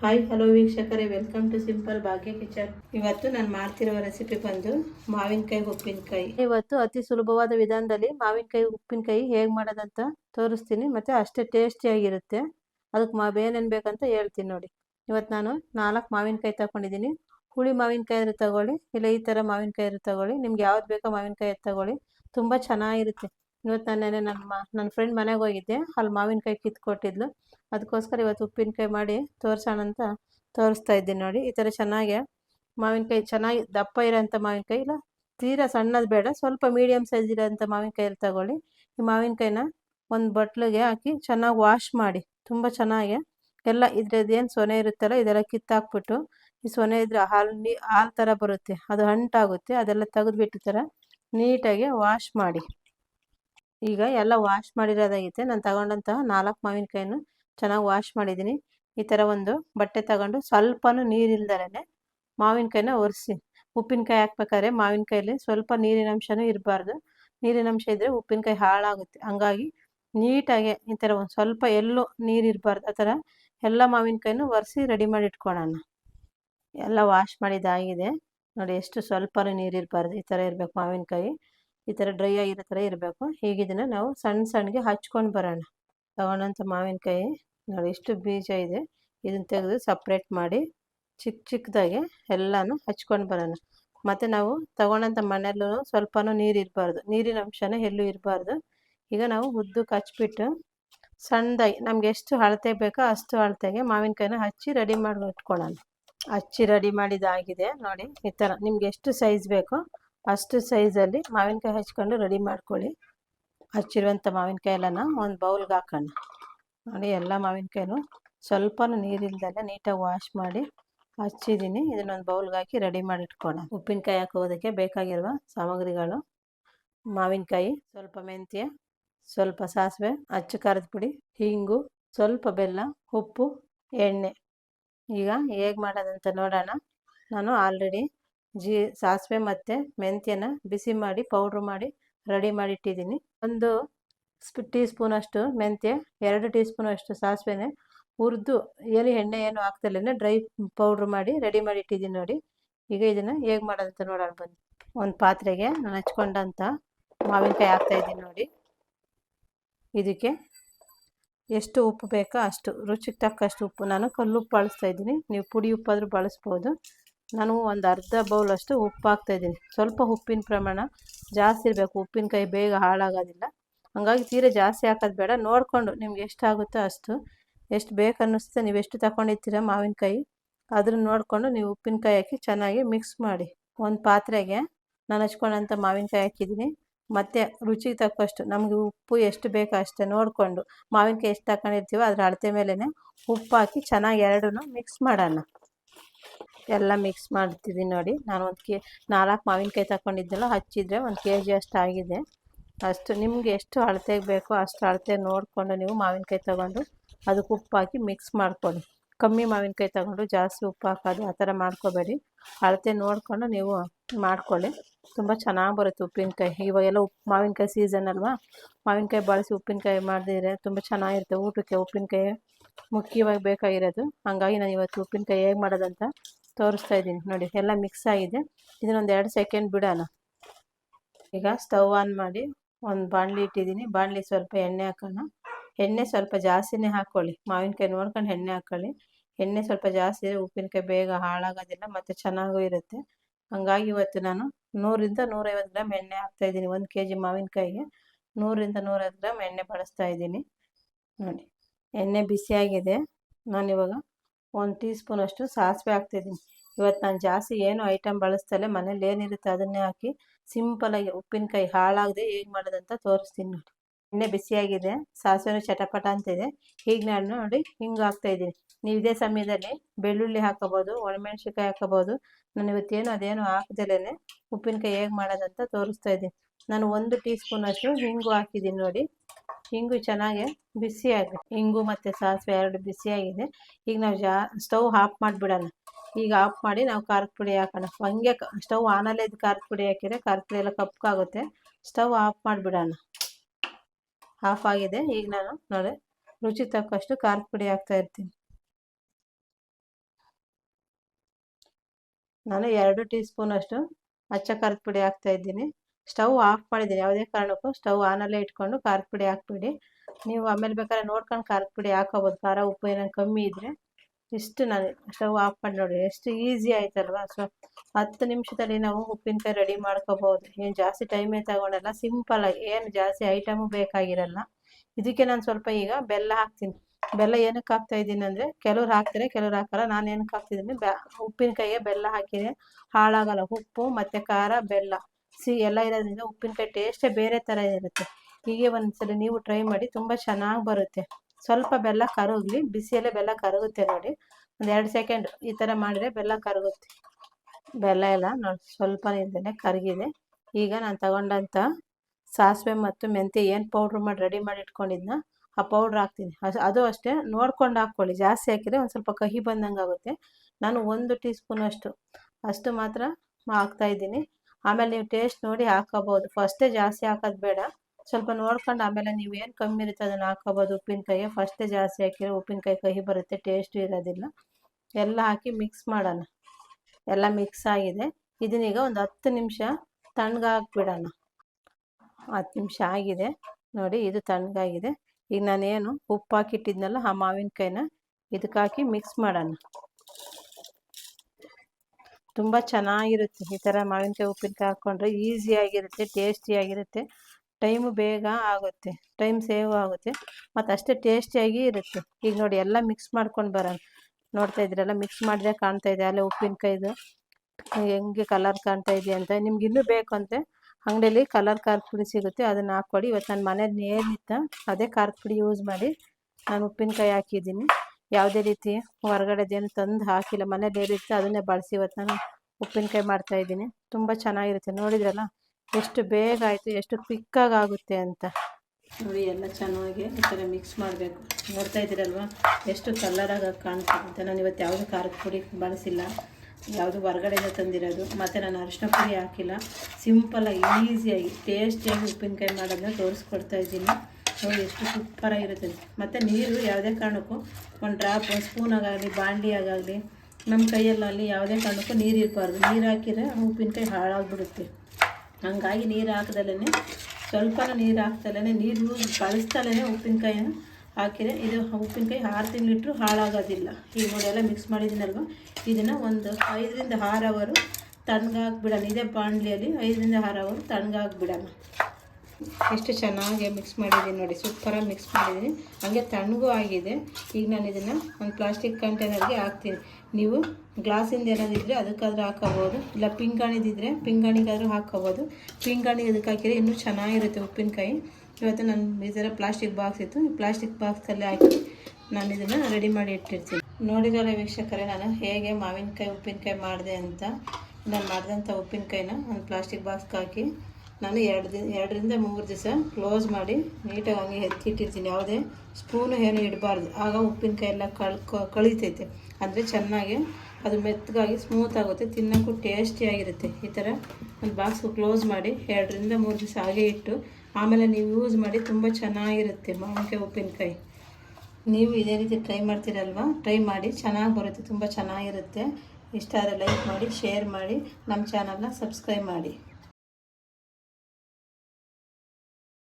Hi hello ವೀಕ್ಷಕರೇ welcome to simple Bhagya kitchen ಇವತ್ತು ನಾನು ಮಾಡ್ತಿರೋ ರೆಸಿಪಿ ಬಂದು ಮಾವಿನಕಾಯಿ ಉಪ್ಪಿನಕಾಯಿ. ಇವತ್ತು ಅತಿ ಸುಲಭವಾದ ವಿಧಾನದಲ್ಲಿ ಮಾವಿನಕಾಯಿ ಉಪ್ಪಿನಕಾಯಿ ಹೇಗೆ ಮಾಡೋದಂತ ತೋರಿಸ್ತೀನಿ, ಮತ್ತೆ ಅಷ್ಟೇ ಟೇಸ್ಟಿಯಾಗಿರುತ್ತೆ ಅದಕ್ಕೆ ಮಾ ಏನೇನು ಬೇಕಂತ ಹೇಳ್ತೀನಿ ನೋಡಿ. ಇವತ್ತು ನಾನು ನಾಲ್ಕು ಮಾವಿನಕಾಯಿ ತಗೊಂಡಿದ್ದೀನಿ ಹುಳಿ ಮಾವಿನಕಾಯಿ ಆದರೂ ತಗೊಳ್ಳಿ, ಇಲ್ಲ ಈ ಥರ ಮಾವಿನಕಾಯಿ ಆದರೂ ತಗೊಳ್ಳಿ. ನಿಮ್ಗೆ ಯಾವ್ದು ಬೇಕೋ ಮಾವಿನಕಾಯಿ ತಗೊಳ್ಳಿ. ತುಂಬ ಚೆನ್ನಾಗಿರುತ್ತೆ. ಇವತ್ತು ನಾನು ನೆನೆ ನನ್ನ ನನ್ನ ಫ್ರೆಂಡ್ ಮನೆಗೆ ಹೋಗಿದ್ದೆ. ಅಲ್ಲಿ ಮಾವಿನಕಾಯಿ ಕಿತ್ಕೊಟ್ಟಿದ್ಲು. ಅದಕ್ಕೋಸ್ಕರ ಇವತ್ತು ಉಪ್ಪಿನಕಾಯಿ ಮಾಡಿ ತೋರಿಸೋಣ ಅಂತ ತೋರಿಸ್ತಾ ಇದ್ದೀನಿ ನೋಡಿ. ಈ ಥರ ಚೆನ್ನಾಗೆ ಮಾವಿನಕಾಯಿ ಚೆನ್ನಾಗಿ ದಪ್ಪ ಇರೋಂಥ ಮಾವಿನಕಾಯಿ ಇಲ್ಲ, ತೀರಾ ಸಣ್ಣದು ಬೇಡ, ಸ್ವಲ್ಪ ಮೀಡಿಯಮ್ ಸೈಜ್ ಇರೋಂಥ ಮಾವಿನಕಾಯಲ್ಲಿ ತಗೊಳ್ಳಿ. ಈ ಮಾವಿನಕಾಯಿನ ಒಂದು ಬಟ್ಲಿಗೆ ಹಾಕಿ ಚೆನ್ನಾಗಿ ವಾಶ್ ಮಾಡಿ, ತುಂಬ ಚೆನ್ನಾಗಿ. ಎಲ್ಲ ಇದ್ರದ್ದೇನು ಸೊನೆ ಇರುತ್ತಲ್ಲ, ಇದೆಲ್ಲ ಕಿತ್ತಾಕ್ಬಿಟ್ಟು, ಈ ಸೊನೆ ಇದ್ರೆ ಹಾಲು ನೀ, ಹಾಲು ಥರ ಬರುತ್ತೆ. ಅದು ಅಂಟಾಗುತ್ತೆ ಅದೆಲ್ಲ ತೆಗೆದುಬಿಟ್ಟು ಥರ ನೀಟಾಗಿ ವಾಶ್ ಮಾಡಿ. ಈಗ ಎಲ್ಲ ವಾಶ್ ಮಾಡಿರೋದಾಗೈತೆ. ನಾನು ತಗೊಂಡಂತಹ ನಾಲ್ಕು ಮಾವಿನಕಾಯಿನ ಚೆನ್ನಾಗಿ ವಾಶ್ ಮಾಡಿದ್ದೀನಿ. ಈ ಥರ ಒಂದು ಬಟ್ಟೆ ತಗೊಂಡು ಸ್ವಲ್ಪನೂ ನೀರಿಲ್ದಲೇ ಮಾವಿನಕಾಯಿನ ಒರೆಸಿ. ಉಪ್ಪಿನಕಾಯಿ ಹಾಕ್ಬೇಕಾದ್ರೆ ಮಾವಿನಕಾಯಲ್ಲಿ ಸ್ವಲ್ಪ ನೀರಿನ ಅಂಶನೂ ಇರಬಾರ್ದು. ನೀರಿನ ಅಂಶ ಇದ್ದರೆ ಉಪ್ಪಿನಕಾಯಿ ಹಾಳಾಗುತ್ತೆ. ಹಂಗಾಗಿ ನೀಟಾಗಿ ಈ ಥರ ಒಂದು ಸ್ವಲ್ಪ ಎಲ್ಲೂ ನೀರು ಇರಬಾರ್ದು. ಆ ಥರ ಎಲ್ಲ ಮಾವಿನಕಾಯಿನೂ ಒರೆಸಿ ರೆಡಿ ಮಾಡಿ ಇಟ್ಕೊಳ್ಳೋಣ ಎಲ್ಲ ವಾಶ್ ಮಾಡಿದ್ದಾಗಿದೆ. ನೋಡಿ ಎಷ್ಟು ಸ್ವಲ್ಪನೂ ನೀರು ಇರಬಾರ್ದು. ಈ ಥರ ಇರಬೇಕು ಮಾವಿನಕಾಯಿ. ಈ ಥರ ಡ್ರೈ ಆಗಿರೋ ಥರ ಇರಬೇಕು. ಹೀಗಿದನ್ನು ನಾವು ಸಣ್ಣ ಸಣ್ಣಗೆ ಹಚ್ಕೊಂಡು ಬರೋಣ. ತಗೊಂಡಂಥ ಮಾವಿನಕಾಯಿ. ನೋಡಿ ಎಷ್ಟು ಬೀಜ ಇದೆ. ಇದನ್ನು ತೆಗೆದು ಸಪ್ರೇಟ್ ಮಾಡಿ ಚಿಕ್ಕ ಚಿಕ್ಕದಾಗಿ ಎಲ್ಲನೂ ಹಚ್ಕೊಂಡು ಬರೋಣ. ಮತ್ತು ನಾವು ತಗೊಂಡಂಥ ಮನೆಯಲ್ಲೂ ಸ್ವಲ್ಪನೂ ನೀರು ಇರಬಾರ್ದು. ನೀರಿನ ಅಂಶನೇ ಎಲ್ಲೂ ಇರಬಾರ್ದು. ಈಗ ನಾವು ಉದ್ದಕ್ಕೆ ಹಚ್ಬಿಟ್ಟು ಸಣ್ಣದಾಗಿ ನಮ್ಗೆ ಎಷ್ಟು ಅಳತೆ ಬೇಕೋ ಅಷ್ಟು ಅಳತೆಗೆ ಮಾವಿನಕಾಯಿನ ಹಚ್ಚಿ ರೆಡಿ ಮಾಡಿ ಇಟ್ಕೊಳ್ಳೋಣ. ಹಚ್ಚಿ ರೆಡಿ ಮಾಡಿದಾಗಿದೆ. ನೋಡಿ ಈ ಥರ ನಿಮ್ಗೆ ಎಷ್ಟು ಸೈಜ್ ಬೇಕೋ ಅಷ್ಟು ಸೈಜಲ್ಲಿ ಮಾವಿನಕಾಯಿ ಹಚ್ಕೊಂಡು ರೆಡಿ ಮಾಡ್ಕೊಳ್ಳಿ. ಹಚ್ಚಿರುವಂಥ ಮಾವಿನಕಾಯಿ ಎಲ್ಲನ ಒಂದು ಬೌಲ್ಗೆ ಹಾಕೋಣ. ನೋಡಿ ಎಲ್ಲ ಮಾವಿನಕಾಯಿನೂ ಸ್ವಲ್ಪನೂ ನೀರಿಲ್ದಲ್ಲ ನೀಟಾಗಿ ವಾಶ್ ಮಾಡಿ ಹಚ್ಚಿದ್ದೀನಿ. ಇದನ್ನೊಂದು ಬೌಲ್ಗೆ ಹಾಕಿ ರೆಡಿ ಮಾಡಿ ಇಟ್ಕೊಳ್ಳೋಣ. ಉಪ್ಪಿನಕಾಯಿ ಹಾಕೋದಕ್ಕೆ ಬೇಕಾಗಿರುವ ಸಾಮಗ್ರಿಗಳು, ಮಾವಿನಕಾಯಿ, ಸ್ವಲ್ಪ ಮೆಂತ್ಯ, ಸ್ವಲ್ಪ ಸಾಸಿವೆ, ಅಚ್ಚು ಖಾರದ ಪುಡಿ, ಹಿಂಗು, ಸ್ವಲ್ಪ ಬೆಲ್ಲ, ಉಪ್ಪು, ಎಣ್ಣೆ. ಈಗ ಹೇಗೆ ಮಾಡೋದಂತ ನೋಡೋಣ. ನಾನು ಆಲ್ರೆಡಿ ಜೀ ಸಾಸಿವೆ ಮತ್ತು ಮೆಂತ್ಯನ ಬಿಸಿ ಮಾಡಿ ಪೌಡ್ರ್ ಮಾಡಿ ರೆಡಿ ಮಾಡಿ ಇಟ್ಟಿದ್ದೀನಿ. ಒಂದು ಸ್ಪ್ ಟೀ ಸ್ಪೂನಷ್ಟು ಮೆಂತ್ಯ, ಎರಡು ಟೀ ಸ್ಪೂನಷ್ಟು ಸಾಸಿವೆನೇ ಹುರಿದು ಎಲ್ಲಿ ಎಣ್ಣೆ ಏನು ಹಾಕ್ತಲೇ ಡ್ರೈ ಪೌಡ್ರ್ ಮಾಡಿ ರೆಡಿ ಮಾಡಿ ಇಟ್ಟಿದ್ದೀನಿ ನೋಡಿ. ಈಗ ಇದನ್ನು ಹೇಗೆ ಮಾಡೋದಂತ ನೋಡೋಣ ಬನ್ನಿ. ಒಂದು ಪಾತ್ರೆಗೆ ನಾನು ಹಚ್ಕೊಂಡಂಥ ಮಾವಿನಕಾಯಿ ಹಾಕ್ತಾಯಿದ್ದೀನಿ ನೋಡಿ. ಇದಕ್ಕೆ ಎಷ್ಟು ಉಪ್ಪು ಬೇಕೋ ಅಷ್ಟು, ರುಚಿಗೆ ತಕ್ಕಷ್ಟು ಉಪ್ಪು. ನಾನು ಕಲ್ಲು ಉಪ್ಪು ಬಳಸ್ತಾ ಇದ್ದೀನಿ. ನೀವು ಪುಡಿ ಉಪ್ಪಾದರೂ ಬಳಸ್ಬೋದು. ನಾನು ಒಂದು ಅರ್ಧ ಬೌಲಷ್ಟು ಉಪ್ಪು ಹಾಕ್ತಾಯಿದ್ದೀನಿ ಸ್ವಲ್ಪ ಉಪ್ಪಿನ ಪ್ರಮಾಣ ಜಾಸ್ತಿ ಇರಬೇಕು. ಉಪ್ಪಿನಕಾಯಿ ಬೇಗ ಹಾಳಾಗೋದಿಲ್ಲ. ಹಾಗಾಗಿ ತೀರ ಜಾಸ್ತಿ ಹಾಕೋದು ಬೇಡ. ನೋಡಿಕೊಂಡು ನಿಮ್ಗೆ ಎಷ್ಟಾಗುತ್ತೋ ಅಷ್ಟು. ಎಷ್ಟು ಬೇಕು ನೀವು ಎಷ್ಟು ತಗೊಂಡಿರ್ತೀರ ಮಾವಿನಕಾಯಿ ಅದನ್ನು ನೋಡಿಕೊಂಡು ನೀವು ಉಪ್ಪಿನಕಾಯಿ ಹಾಕಿ ಚೆನ್ನಾಗಿ ಮಿಕ್ಸ್ ಮಾಡಿ. ಒಂದು ಪಾತ್ರೆಗೆ ನಾನು ಹಚ್ಕೊಂಡಂಥ ಮಾವಿನಕಾಯಿ ಹಾಕಿದ್ದೀನಿ. ಮತ್ತು ರುಚಿಗೆ ತಕ್ಕಷ್ಟು ನಮಗೆ ಉಪ್ಪು ಎಷ್ಟು ಬೇಕೋ ಅಷ್ಟೇ ನೋಡಿಕೊಂಡು ಮಾವಿನಕಾಯಿ ಎಷ್ಟು ತಗೊಂಡಿರ್ತೀವೋ ಅದರ ಅಳತೆ ಮೇಲೇ ಉಪ್ಪು ಹಾಕಿ ಚೆನ್ನಾಗಿ ಎರಡೂ ಮಿಕ್ಸ್ ಮಾಡೋಣ. ಎಲ್ಲ ಮಿಕ್ಸ್ ಮಾಡ್ತಿದ್ದೀನಿ ನೋಡಿ. ನಾನು ಒಂದು ಕೆ, ನಾಲ್ಕು ಮಾವಿನಕಾಯಿ ತಗೊಂಡಿದ್ದೆಲ್ಲ ಹಚ್ಚಿದ್ರೆ ಒಂದು ಕೆ ಜಿ ಅಷ್ಟು ಆಗಿದೆ. ಅಷ್ಟು ನಿಮಗೆ ಎಷ್ಟು ಅಳತೆಗೆ ಬೇಕೋ ಅಷ್ಟು ಅಳತೆ ನೋಡಿಕೊಂಡು ನೀವು ಮಾವಿನಕಾಯಿ ತಗೊಂಡು ಅದಕ್ಕೆ ಉಪ್ಪು ಹಾಕಿ ಮಿಕ್ಸ್ ಮಾಡ್ಕೊಳ್ಳಿ. ಕಮ್ಮಿ ಮಾವಿನಕಾಯಿ ತಗೊಂಡು ಜಾಸ್ತಿ ಉಪ್ಪು ಹಾಕೋದು ಆ ಥರ ಮಾಡ್ಕೋಬೇಡಿ. ಅಳತೆ ನೋಡಿಕೊಂಡು ನೀವು ಮಾಡ್ಕೊಳ್ಳಿ. ತುಂಬ ಚೆನ್ನಾಗಿ ಬರುತ್ತೆ ಉಪ್ಪಿನಕಾಯಿ. ಇವಾಗೆಲ್ಲ ಉಪ್ಪು ಮಾವಿನಕಾಯಿ ಸೀಸನ್ ಅಲ್ವಾ? ಮಾವಿನಕಾಯಿ ಬಳಸಿ ಉಪ್ಪಿನಕಾಯಿ ಮಾಡಿದ್ರೆ ತುಂಬ ಚೆನ್ನಾಗಿರುತ್ತೆ. ಊಟಕ್ಕೆ ಉಪ್ಪಿನಕಾಯಿ ಮುಖ್ಯವಾಗಿ ಬೇಕಾಗಿರೋದು. ಹಾಗಾಗಿ ನಾನು ಇವತ್ತು ಉಪ್ಪಿನಕಾಯಿ ಹೇಗೆ ಮಾಡೋದಂತ ತೋರಿಸ್ತಾ ಇದ್ದೀನಿ. ನೋಡಿ, ಎಲ್ಲ ಮಿಕ್ಸ್ ಆಗಿದೆ. ಇದನ್ನೊಂದು ಎರಡು ಸೆಕೆಂಡ್ ಬಿಡೋಣ. ಈಗ ಸ್ಟವ್ ಆನ್ ಮಾಡಿ ಒಂದು ಬಾಣಲಿ ಇಟ್ಟಿದ್ದೀನಿ. ಬಾಣಲಿ ಸ್ವಲ್ಪ ಎಣ್ಣೆ ಹಾಕೋಣ. ಎಣ್ಣೆ ಸ್ವಲ್ಪ ಜಾಸ್ತಿನೇ ಹಾಕ್ಕೊಳ್ಳಿ ಮಾವಿನಕಾಯಿ ನೋಡ್ಕೊಂಡು ಎಣ್ಣೆ ಹಾಕ್ಕೊಳ್ಳಿ ಎಣ್ಣೆ ಸ್ವಲ್ಪ ಜಾಸ್ತಿ ಇದೆ ಉಪ್ಪಿನಕಾಯಿ ಬೇಗ ಹಾಳಾಗೋದಿಲ್ಲ, ಮತ್ತು ಚೆನ್ನಾಗೂ ಇರುತ್ತೆ. ಹಾಗಾಗಿ ಇವತ್ತು ನಾನು ನೂರಿಂದ ನೂರೈವತ್ತು ಗ್ರಾಮ್ ಎಣ್ಣೆ ಹಾಕ್ತಾಯಿದ್ದೀನಿ ಒಂದು ಕೆ ಜಿ ಮಾವಿನಕಾಯಿಗೆ ನೂರಿಂದ ನೂರೈವತ್ತು ಗ್ರಾಮ್ ಎಣ್ಣೆ ಬಳಸ್ತಾ ಇದ್ದೀನಿ. ನೋಡಿ, ಎಣ್ಣೆ ಬಿಸಿಯಾಗಿದೆ. ನಾನಿವಾಗ ಒಂದು ಟೀ ಸ್ಪೂನಷ್ಟು ಸಾಸಿವೆ ಹಾಕ್ತಿದ್ದೀನಿ. ಇವತ್ತು ನಾನು ಜಾಸ್ತಿ ಏನು ಐಟಮ್ ಬಳಸ್ತಲೇ ಮನೇಲಿ ಏನಿರುತ್ತೆ ಅದನ್ನೇ ಹಾಕಿ ಸಿಂಪಲಾಗಿ ಉಪ್ಪಿನಕಾಯಿ ಹಾಳಾಗದೆ ಹೇಗೆ ಮಾಡೋದಂತ ತೋರಿಸ್ತೀನಿ ನೋಡಿ. ಎಣ್ಣೆ ಬಿಸಿಯಾಗಿದೆ, ಸಾಸಿವೆನೂ ಚಟಪಟ ಅಂತಿದೆ. ಈಗ ನಾನು ನೋಡಿ ಹಿಂಗೆ ಹಾಕ್ತಾಯಿದ್ದೀನಿ. ನೀವು ಇದೇ ಸಮಯದಲ್ಲಿ ಬೆಳ್ಳುಳ್ಳಿ ಹಾಕೋಬೋದು ಒಣಮೆಣ್ಸಿನ್ಕಾಯಿ ಹಾಕೋಬೋದು ನಾನು ಇವತ್ತೇನು ಅದೇನು ಹಾಕ್ದಲೇ ಉಪ್ಪಿನಕಾಯಿ ಹೇಗೆ ಮಾಡೋದಂತ ತೋರಿಸ್ತಾ ಇದ್ದೀನಿ ನಾನು ಒಂದು ಟೀ ಸ್ಪೂನಷ್ಟು ಹಿಂಗು ಹಾಕಿದ್ದೀನಿ ನೋಡಿ. ಹಿಂಗು ಚೆನ್ನಾಗಿ ಆಗಿದೆ. ಹಿಂಗು ಮತ್ತು ಸಾಸಿವೆ ಎರಡು ಬಿಸಿಯಾಗಿದೆ ಈಗ ನಾವು ಜಾ ಸ್ಟವ್ ಆಫ್ ಮಾಡಿಬಿಡೋಣ. ಈಗ ಆಫ್ ಮಾಡಿ ನಾವು ಖಾರದ ಪುಡಿ ಹಾಕೋಣ. ಹಂಗೆ ಸ್ಟವ್ ಆನಲ್ಲೇ ಇದು ಖಾರದ ಪುಡಿ ಹಾಕಿದರೆ ಖಾರದ ಪುಡಿ ಎಲ್ಲ ಕಪ್ಪಾಗುತ್ತೆ ಸ್ಟವ್ ಆಫ್ ಮಾಡಿಬಿಡೋಣ. ಆಫ್ ಆಗಿದೆ. ಈಗ ನಾನು ನೋಡಿ, ರುಚಿ ತಕ್ಕಷ್ಟು ಖಾರದ ಪುಡಿ ಹಾಕ್ತಾ ಇರ್ತೀನಿ. ನಾನು ಎರಡು ಟೀ ಸ್ಪೂನಷ್ಟು ಅಚ್ಚ ಖಾರದ ಪುಡಿ ಹಾಕ್ತಾ ಇದ್ದೀನಿ. ಸ್ಟವ್ ಆಫ್ ಮಾಡಿದ್ದೀನಿ ಯಾವುದೇ ಕಾರಣಕ್ಕೂ ಸ್ಟವ್ ಆನಲ್ಲೇ ಇಟ್ಕೊಂಡು ಖಾರದ ಪುಡಿ ಹಾಕ್ಬಿಡಿ. ನೀವು ಆಮೇಲೆ ಬೇಕಾದ್ರೆ ನೋಡ್ಕೊಂಡು ಖಾರದ ಪುಡಿ ಹಾಕೋಬೋದು. ಖಾರ, ಉಪ್ಪು ಏನಾದ್ರು ಕಮ್ಮಿ ಇದ್ದರೆ ಇಷ್ಟು ನಾನು ಸ್ಟವ್ ಆಫ್ ಮಾಡಿ ನೋಡಿ. ಎಷ್ಟು ಈಸಿ ಆಯ್ತಲ್ವಾ. ಸೊ, ಹತ್ತು ನಿಮಿಷದಲ್ಲಿ ನಾವು ಉಪ್ಪಿನಕಾಯಿ ರೆಡಿ ಮಾಡ್ಕೋಬೋದು. ಏನು ಜಾಸ್ತಿ ಟೈಮೇ ತಗೊಂಡಲ್ಲ. ಸಿಂಪಲಾಗಿ ಏನು ಜಾಸ್ತಿ ಐಟಮು ಬೇಕಾಗಿರಲ್ಲ. ಇದಕ್ಕೆ ನಾನು ಸ್ವಲ್ಪ ಈಗ ಬೆಲ್ಲ ಹಾಕ್ತೀನಿ. ಬೆಲ್ಲ ಏನಕ್ಕೆ ಹಾಕ್ತಾ ಇದ್ದೀನಿ ಅಂದರೆ, ಕೆಲವ್ರು ಹಾಕ್ತಾರೆ, ಕೆಲವ್ರು ಹಾಕಲ್ಲ. ನಾನು ಏನಕ್ಕೆ ಹಾಕ್ತಿದ್ದೀನಿ? ಬ್ಯಾ ಉಪ್ಪಿನಕಾಯಿಗೆ ಬೆಲ್ಲ ಹಾಕಿದೆ ಹಾಳಾಗಲ್ಲ. ಉಪ್ಪು ಮತ್ತು ಖಾರ, ಬೆಲ್ಲ. ಸಿಹಿ ಎಲ್ಲ ಇರೋದ್ರಿಂದ ಉಪ್ಪಿನಕಾಯಿ ಟೇಸ್ಟೇ ಬೇರೆ ಥರ ಇರುತ್ತೆ. ಹೀಗೆ ಒಂದ್ಸಲ ನೀವು ಟ್ರೈ ಮಾಡಿ ತುಂಬ ಚೆನ್ನಾಗಿ ಬರುತ್ತೆ. ಸ್ವಲ್ಪ ಬೆಲ್ಲ ಕರಗಲಿ, ಬಿಸಿಯಲ್ಲೇ ಬೆಲ್ಲ ಕರಗುತ್ತೆ ನೋಡಿ. ಒಂದು ಎರಡು ಸೆಕೆಂಡ್ ಈ ಥರ ಮಾಡಿದ್ರೆ ಬೆಲ್ಲ ಕರಗುತ್ತೆ. ಬೆಲ್ಲ ಎಲ್ಲ ನೋಡಿ ಸ್ವಲ್ಪ ನೀರಲ್ಲೇ ಕರಗಿದೆ. ಈಗ ನಾನು ತಗೊಂಡಂಥ ಸಾಸಿವೆ ಮತ್ತು ಮೆಂತ್ಯ ಏನು ಪೌಡ್ರ್ ಮಾಡಿ ರೆಡಿ ಮಾಡಿ ಇಟ್ಕೊಂಡಿದ್ನ ಆ ಪೌಡ್ರ್ ಹಾಕ್ತೀನಿ. ಅದು ಅಷ್ಟೇ, ನೋಡ್ಕೊಂಡು ಹಾಕ್ಕೊಳ್ಳಿ. ಜಾಸ್ತಿ ಹಾಕಿದರೆ ಒಂದು ಸ್ವಲ್ಪ ಕಹಿ ಬಂದಂಗೆ ಆಗುತ್ತೆ. ನಾನು ಒಂದು ಟೀ ಸ್ಪೂನ್ ಅಷ್ಟು. ಅಷ್ಟು ಮಾತ್ರ ಹಾಕ್ತಾ ಇದ್ದೀನಿ. ಆಮೇಲೆ ನೀವು ಟೇಸ್ಟ್ ನೋಡಿ ಹಾಕೋಬೋದು. ಫಸ್ಟೇ ಜಾಸ್ತಿ ಹಾಕೋದು ಬೇಡ. ಸ್ವಲ್ಪ ನೋಡ್ಕೊಂಡು ಆಮೇಲೆ ನೀವು ಏನು ಕಮ್ಮಿ ಇರುತ್ತೆ ಅದನ್ನು ಹಾಕೋಬೋದು. ಉಪ್ಪಿನಕಾಯಿ ಫಸ್ಟೇ ಜಾಸ್ತಿ ಹಾಕಿದ್ರೆ ಉಪ್ಪಿನಕಾಯಿ ಕಹಿ ಬರುತ್ತೆ ಟೇಸ್ಟು ಇರೋದಿಲ್ಲ. ಎಲ್ಲ ಹಾಕಿ ಮಿಕ್ಸ್ ಮಾಡೋಣ. ಎಲ್ಲ ಮಿಕ್ಸ್ ಆಗಿದೆ. ಇದನ್ನೀಗ ಒಂದು ಹತ್ತು ನಿಮಿಷ ತಣ್ಣಗಾಕ್ಬಿಡೋಣ. ಹತ್ತು ನಿಮಿಷ ಆಗಿದೆ. ನೋಡಿ ಇದು ತಣ್ಣಗಾಗಿದೆ. ಈಗ ನಾನೇನು ಉಪ್ಪು ಹಾಕಿಟ್ಟಿದ್ನಲ್ಲ ಆ ಮಾವಿನಕಾಯಿನ, ಇದಕ್ಕಾಕಿ ಮಿಕ್ಸ್ ಮಾಡೋಣ. ತುಂಬ ಚೆನ್ನಾಗಿರುತ್ತೆ ಈ ಥರ ಮಾವಿನಕಾಯಿ ಉಪ್ಪಿನಕಾಯಿ ಹಾಕ್ಕೊಂಡ್ರೆ ಈಸಿಯಾಗಿರುತ್ತೆ ಟೇಸ್ಟಿಯಾಗಿರುತ್ತೆ ಟೈಮು ಬೇಗ ಆಗುತ್ತೆ ಟೈಮ್ ಸೇವ್ ಆಗುತ್ತೆ. ಮತ್ತು ಅಷ್ಟೇ ಟೇಸ್ಟಿಯಾಗಿ ಇರುತ್ತೆ. ಈಗ ನೋಡಿ ಎಲ್ಲ ಮಿಕ್ಸ್ ಮಾಡ್ಕೊಂಡು ಬರೋಣ ನೋಡ್ತಾ ಇದ್ರಲ್ಲ ಮಿಕ್ಸ್ ಮಾಡಿದ್ರೆ ಕಾಣ್ತಾ ಇದೆ ಅಲ್ಲೇ ಉಪ್ಪಿನಕಾಯಿದು. ಹೆಂಗೆ ಕಲರ್ ಕಾಣ್ತಾ ಇದೆ ಅಂತ. ನಿಮ್ಗೆ ಇನ್ನೂ ಬೇಕು ಅಂತೆ, ಅಂಗಡಿಯಲ್ಲಿ ಕಲರ್ ಖಾರದ ಪುಡಿ ಸಿಗುತ್ತೆ, ಅದನ್ನು ಹಾಕ್ಕೊಡಿ. ಇವತ್ತು ನನ್ನ ಮನೇಲಿ ನೇರಿತ್ತ ಅದೇ ಖಾರದ ಪುಡಿ ಯೂಸ್ ಮಾಡಿ ನಾನು ಉಪ್ಪಿನಕಾಯಿ ಹಾಕಿದ್ದೀನಿ. ಯಾವುದೇ ರೀತಿ ಹೊರಗಡೆದೇನು ತಂದು ಹಾಕಿಲ್ಲ. ಮನೇಲಿ ಏನಿರುತ್ತೆ ಅದನ್ನೇ ಬಳಸಿ ಇವತ್ತು ನಾನು ಉಪ್ಪಿನಕಾಯಿ ಮಾಡ್ತಾಯಿದ್ದೀನಿ ತುಂಬ ಚೆನ್ನಾಗಿರುತ್ತೆ. ನೋಡಿದ್ರಲ್ಲ? ಎಷ್ಟು ಬೇಗ ಆಯಿತು, ಎಷ್ಟು ಕ್ವಿಕ್ಕಾಗಿ ಆಗುತ್ತೆ ಅಂತ. ನೋಡಿ, ಎಲ್ಲ ಚೆನ್ನಾಗಿ ಈ ಥರ ಮಿಕ್ಸ್ ಮಾಡಬೇಕು. ನೋಡ್ತಾ ಇದ್ದೀರಲ್ವ? ಎಷ್ಟು ಕಲ್ಲರಾಗಿ ಕಾಣಿಸುತ್ತೆ ನಾನು ಇವತ್ತು ಯಾವುದು ಖಾರದ ಪುಡಿ ಬಳಸಿಲ್ಲ. ಯಾವುದು ಹೊರಗಡೆಯಿಂದ ತಂದಿರೋದು. ಮತ್ತು ನಾನು ಅರಿಶಿನ ಪುಡಿ ಹಾಕಿಲ್ಲ. ಸಿಂಪಲ್ಲಾಗಿ ಈಸಿಯಾಗಿ ಟೇಸ್ಟಿಯಾಗಿ ಉಪ್ಪಿನಕಾಯಿ ಮಾಡೋದನ್ನ ತೋರಿಸ್ಕೊಡ್ತಾ ಇದ್ದೀನಿ. ನೋಡಿ ಎಷ್ಟು ಸೂಪರಾಗಿರುತ್ತೆ ಮತ್ತು ನೀರು ಯಾವುದೇ ಕಾರಣಕ್ಕೂ ಒಂದು ಡ್ರಾಪ್ ಒಂದು ಸ್ಪೂನಾಗಲಿ ಬಾಂಡಿಯಾಗಲಿ ನಮ್ಮ ಕೈಯಲ್ಲಾಗಲಿ ಯಾವುದೇ ಕಾರಣಕ್ಕೂ ನೀರು ಇರಬಾರ್ದು. ನೀರು ಹಾಕಿದರೆ ಉಪ್ಪಿನಕಾಯಿ ಹಾಳಾಗ್ಬಿಡುತ್ತೆ. ಹಂಗಾಗಿ ನೀರು ಹಾಕ್ದಲೇ ಸ್ವಲ್ಪ ನೀರು ಹಾಕ್ತಲೇ ನೀರು ಕಳಿಸ್ತಲೇ ಉಪ್ಪಿನಕಾಯಿನ ಹಾಕಿದರೆ ಇದು ಉಪ್ಪಿನಕಾಯಿ ಆರು ತಿಂಗಳಿಟ್ರು ಹಾಳಾಗೋದಿಲ್ಲ. ಈಗ ನೋಡಿ ಎಲ್ಲ ಮಿಕ್ಸ್ ಮಾಡಿದ್ದೀನಲ್ವ? ಇದನ್ನು ಒಂದು ಐದರಿಂದ ಆರು ಅವರು ತಣ್ಣಗಾಗ್ಬಿಡೋಣ. ಇದೇ ಬಾಣಲಿಯಲ್ಲಿ ಐದರಿಂದ ಆರು ಅವರು ತಣ್ಣಗಾಕ್ಬಿಡೋಣ ಎಷ್ಟು ಚೆನ್ನಾಗಿ ಮಿಕ್ಸ್ ಮಾಡಿದ್ದೀನಿ ನೋಡಿ ಸೂಪರಾಗಿ ಮಿಕ್ಸ್ ಮಾಡಿದ್ದೀನಿ. ಹಂಗೆ ತಣ್ಣಗೂ ಆಗಿದೆ. ಈಗ ನಾನು ಇದನ್ನು ಒಂದು ಪ್ಲಾಸ್ಟಿಕ್ ಕಂಟೈನರ್ಗೆ ಹಾಕ್ತೀನಿ. ನೀವು ಗ್ಲಾಸಿಂದ ಏನಾದಿದ್ರೆ ಅದಕ್ಕಾದ್ರೂ ಹಾಕೋಬೋದು ಇಲ್ಲ, ಪಿಂಗಾಣಿದಿದ್ರೆ ಪಿಂಗಾಣಿಗಾದರೂ ಹಾಕೋಬೋದು ಪಿಂಗಾಣಿ ಅದಕ್ಕೆ ಹಾಕಿದರೆ ಇನ್ನೂ ಚೆನ್ನಾಗಿರುತ್ತೆ ಉಪ್ಪಿನಕಾಯಿ. ಇವತ್ತು ನಾನು ಈ ಥರ ಪ್ಲಾಸ್ಟಿಕ್ ಬಾಕ್ಸ್ ಇತ್ತು. ಪ್ಲಾಸ್ಟಿಕ್ ಬಾಕ್ಸಲ್ಲಿ ಹಾಕಿ ನಾನು ಇದನ್ನು ರೆಡಿ ಮಾಡಿ ಇಟ್ಟಿರ್ತೀನಿ. ನೋಡಿರಲ್ಲ ವೀಕ್ಷಕರೇ, ನಾನು ಹೇಗೆ ಮಾವಿನಕಾಯಿ, ಉಪ್ಪಿನಕಾಯಿ ಮಾಡಿದೆ ಅಂತ. ನಾನು ಮಾಡಿದಂಥ ಉಪ್ಪಿನಕಾಯಿನ ಒಂದು ಪ್ಲಾಸ್ಟಿಕ್ ಬಾಕ್ಸ್ಗೆ ಹಾಕಿ ನಾನು ಎರಡು ದಿನ ಎರಡರಿಂದ ಮೂರು ದಿವಸ ಕ್ಲೋಸ್ ಮಾಡಿ ನೀಟಾಗಿ ಹಂಗೆ ಎತ್ತಿಟ್ಟಿರ್ತೀನಿ. ಯಾವುದೇ ಸ್ಪೂನು ಏನು ಇಡಬಾರ್ದು. ಆಗ ಉಪ್ಪಿನಕಾಯಿ ಎಲ್ಲ ಕಳ್ಕೊ ಕಳೀತೈತೆ. ಅಂದರೆ ಚೆನ್ನಾಗಿ ಅದು ಮೆತ್ತಗಾಗಿ ಸ್ಮೂತ್ ಆಗುತ್ತೆ. ತಿನ್ನೋಕ್ಕೂ ಟೇಸ್ಟಿಯಾಗಿರುತ್ತೆ ಈ ಥರ ಒಂದು ಬಾಕ್ಸ್ ಕ್ಲೋಸ್ ಮಾಡಿ ಎರಡರಿಂದ ಮೂರು ದಿವಸ ಹಾಗೆ ಇಟ್ಟು ಆಮೇಲೆ ನೀವು ಯೂಸ್ ಮಾಡಿ ತುಂಬ ಚೆನ್ನಾಗಿರುತ್ತೆ ಮಾವಿನಕಾಯಿ, ಉಪ್ಪಿನಕಾಯಿ. ನೀವು ಇದೇ ರೀತಿ ಟ್ರೈ ಮಾಡ್ತೀರಲ್ವ? ಟ್ರೈ ಮಾಡಿ ಚೆನ್ನಾಗಿ ಬರುತ್ತೆ. ತುಂಬ ಚೆನ್ನಾಗಿರುತ್ತೆ. ಇಷ್ಟ ಆದರೆ ಲೈಕ್ ಮಾಡಿ ಶೇರ್ ಮಾಡಿ. ನಮ್ಮ ಚಾನಲ್ನ ಸಬ್ಸ್ಕ್ರೈಬ್ ಮಾಡಿ.